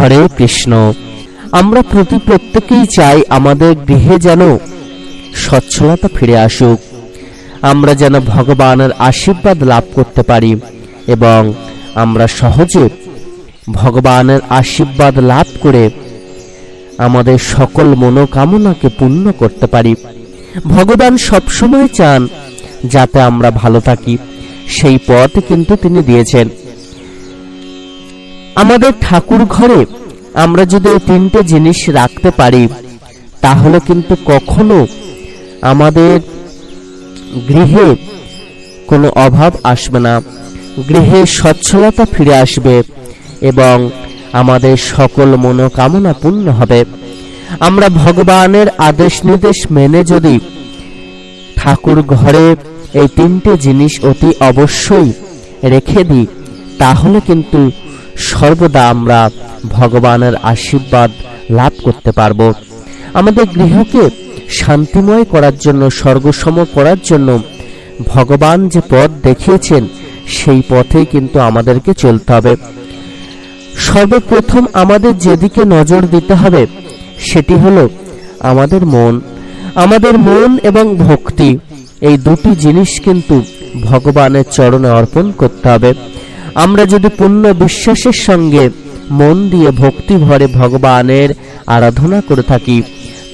হরে কৃষ্ণ। আমরা প্রতি প্রত্যেকেই চাই আমাদের গৃহে যেন সচ্ছলতা ফিরে আসুক। আমরা যেন ভগবানের আশীর্বাদ লাভ করতে পারি এবং আমরা সহজে ভগবানের আশীর্বাদ লাভ করে আমাদের সকল মনোকামনাকে পূর্ণ করতে পারি। ভগবান সবসময় চান যাতে আমরা ভালো থাকি। সেই পথ কিন্তু তিনি দিয়েছেন। আমাদের ঠাকুর ঘরে আমরা যদি এই তিনটে জিনিস রাখতে পারি, তাহলে কিন্তু কখনো আমাদের গৃহে কোনো অভাব আসবে না। গৃহে স্বচ্ছলতা ফিরে আসবে এবং আমাদের সকল মনোকামনা পূর্ণ হবে। আমরা ভগবানের আদেশ নির্দেশ মেনে যদি ঠাকুর ঘরে এই তিনটে জিনিস অতি অবশ্যই রেখে দিই, তাহলে কিন্তু সর্বদা আমরা ভগবানের আশীর্বাদ লাভ করতে পারব। আমাদের গৃহকে শান্তিময় করার জন্য, স্বর্গসম করার জন্য ভগবান যে পথ দেখিয়েছেন, সেই পথেই কিন্তু আমাদেরকে চলতে হবে। সর্বপ্রথম আমাদের যেদিকে নজর দিতে হবে, সেটি হলো আমাদের মন। আমাদের মন এবং ভক্তি, এই দুটি জিনিস কিন্তু ভগবানের চরণে অর্পণ করতে হবে। আমরা যদি পূর্ণ বিশ্বাসের সঙ্গে মন দিয়ে ভক্তি ভরে ভগবানের আরাধনা করে থাকি,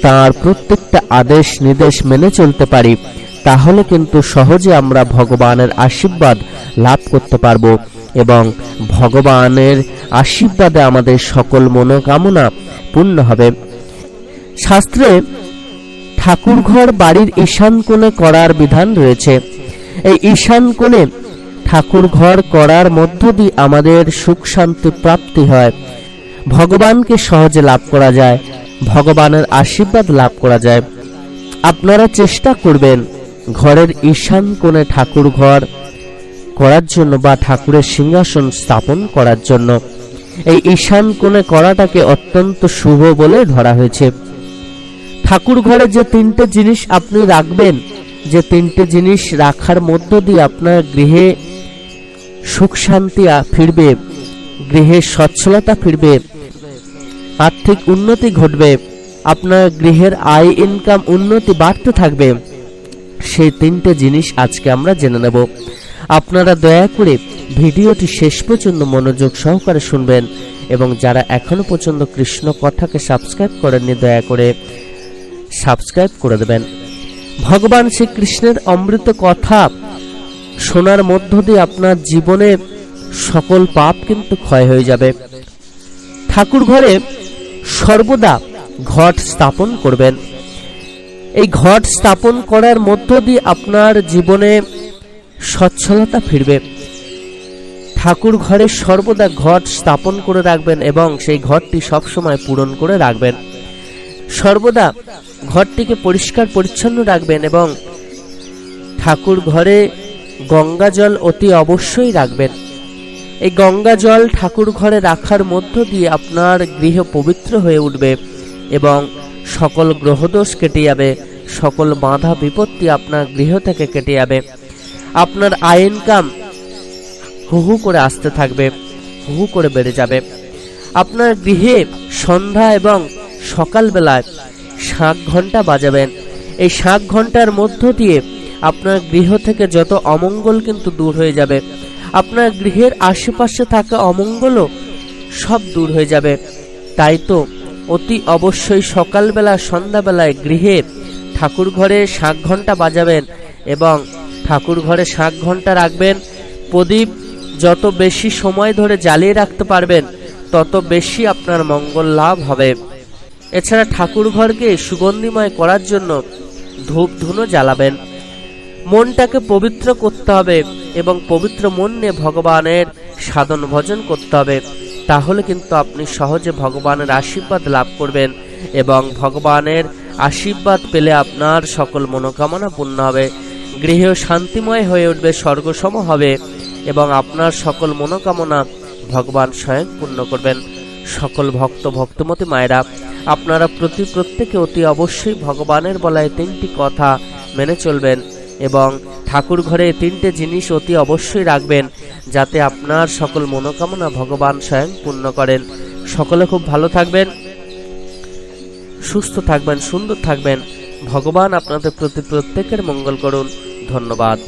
তার প্রত্যেকটা আদেশ নির্দেশ মেনে চলতে পারি, তাহলে কিন্তু সহজে আমরা ভগবানের আশীর্বাদ লাভ করতে পারব এবং ভগবানের আশীর্বাদে আমাদের সকল মনোকামনা পূর্ণ হবে। শাস্ত্রে ঠাকুরঘর বাড়ির ঈশান কোণে করার বিধান রয়েছে। এই ঈশান কোণে ঠাকুর ঘর করার মধ্য দিয়ে আমাদের সুখ শান্তি প্রাপ্তি হয়। ভগবানকে সহজে লাভ করা যায়, ভগবানের আশীর্বাদ লাভ করা যায়। আপনারা চেষ্টা করবেন ঘরের ঈশান কোণে ঠাকুর ঘর করার জন্য বা ঠাকুরের সিংহাসন স্থাপন করার জন্য। এই ঈশান কোণে করাটাকে অত্যন্ত শুভ বলে ধরা হয়েছে। ঠাকুর ঘরে যে তিনটে জিনিস আপনি রাখবেন, যে তিনটে জিনিস রাখার মধ্য দিয়ে আপনার গৃহে সুখ শান্তি ফিরবে, গৃহে সচ্ছলতা ফিরবে, আর্থিক উন্নতি ঘটবে, আপনার গৃহের আয় ইনকাম উন্নতি বাড়তে থাকবে। সেই তিনটে জিনিস আজকে আমরা জেনে নেব। আপনারা দয়া করে ভিডিওটি শেষ পর্যন্ত মনোযোগ সহকারে শুনবেন এবং যারা এখনও পর্যন্ত কৃষ্ণ কথাকে সাবস্ক্রাইব করেননি, দয়া করে সাবস্ক্রাইব করে দেবেন। ভগবান শ্রীকৃষ্ণের অমৃত কথা শোনার মধ্য দিয়ে আপনার জীবনে সকল পাপ কিন্তু ক্ষয় হয়ে যাবে। ঠাকুর ঘরে সর্বদা ঘট স্থাপন করবেন। এই ঘট স্থাপন করার মধ্য দিয়ে আপনার জীবনে সচ্ছলতা ফিরবে। ঠাকুর ঘরে সর্বদা ঘট স্থাপন করে রাখবেন এবং সেই ঘরটি সবসময় পূরণ করে রাখবেন। সর্বদা ঘরটিকে পরিষ্কার পরিচ্ছন্ন রাখবেন এবং ঠাকুর ঘরে গঙ্গা জল অতি অবশ্যই রাখবেন। এই গঙ্গা জল ঠাকুর ঘরে রাখার মধ্য দিয়ে আপনার গৃহ পবিত্র হয়ে উঠবে এবং সকল গ্রহদোষ কেটে যাবে, সকল বাধা বিপত্তি আপনার গৃহ থেকে কেটে যাবে। আপনার আয় ইনকাম হু হু করে আসতে থাকবে হু হু করে বেড়ে যাবে। আপনার গৃহে সন্ধ্যা এবং সকালবেলায় শাঁখ ঘণ্টা বাজাবেন। এই শাঁখ ঘণ্টার মধ্য দিয়ে আপনার গৃহ থেকে যত অমঙ্গল কিন্তু দূর হয়ে যাবে। আপনার গৃহের আশেপাশে থাকা অমঙ্গলও সব দূর হয়ে যাবে। তাই তো অতি অবশ্যই সকালবেলা, সন্ধ্যাবেলায় গৃহে ঠাকুর ঘরে শাঁখ ঘণ্টা বাজাবেন এবং ঠাকুর ঘরে শাঁখ ঘণ্টা রাখবেন। প্রদীপ যত বেশি সময় ধরে জ্বালিয়ে রাখতে পারবেন, তত বেশি আপনার মঙ্গল লাভ হবে। এছাড়া ঠাকুর ঘরকে সুগন্ধিময় করার জন্য ধূপ ধুনো জ্বালাবেন। মনটাকে পবিত্র করতে হবে এবং পবিত্র মন নিয়ে ভগবানের সাধন ভজন করতে হবে। তাহলে কিন্তু আপনি সহজে ভগবানের আশীর্বাদ লাভ করবেন এবং ভগবানের আশীর্বাদ পেলে আপনার সকল মনোকামনা পূর্ণ হবে। গৃহ শান্তিময় হয়ে উঠবে, স্বর্গসম হবে এবং আপনার সকল মনোকামনা ভগবান স্বয়ং পূর্ণ করবেন। সকল ভক্ত, ভক্তমতী মায়েরা, আপনারা প্রতি প্রত্যেকে অতি অবশ্যই ভগবানের বলায় তিনটি কথা মেনে চলবেন। এবং ঠাকুর ঘরে তিনটে জিনিস অতি অবশ্যই রাখবেন, যাতে আপনার সকল মনোকামনা ভগবান স্বয়ং পূর্ণ করেন। সকলে খুব ভালো থাকবেন, সুস্থ থাকবেন, সুন্দর থাকবেন। ভগবান আপনাদের প্রতি প্রত্যেকের মঙ্গল করুন। ধন্যবাদ।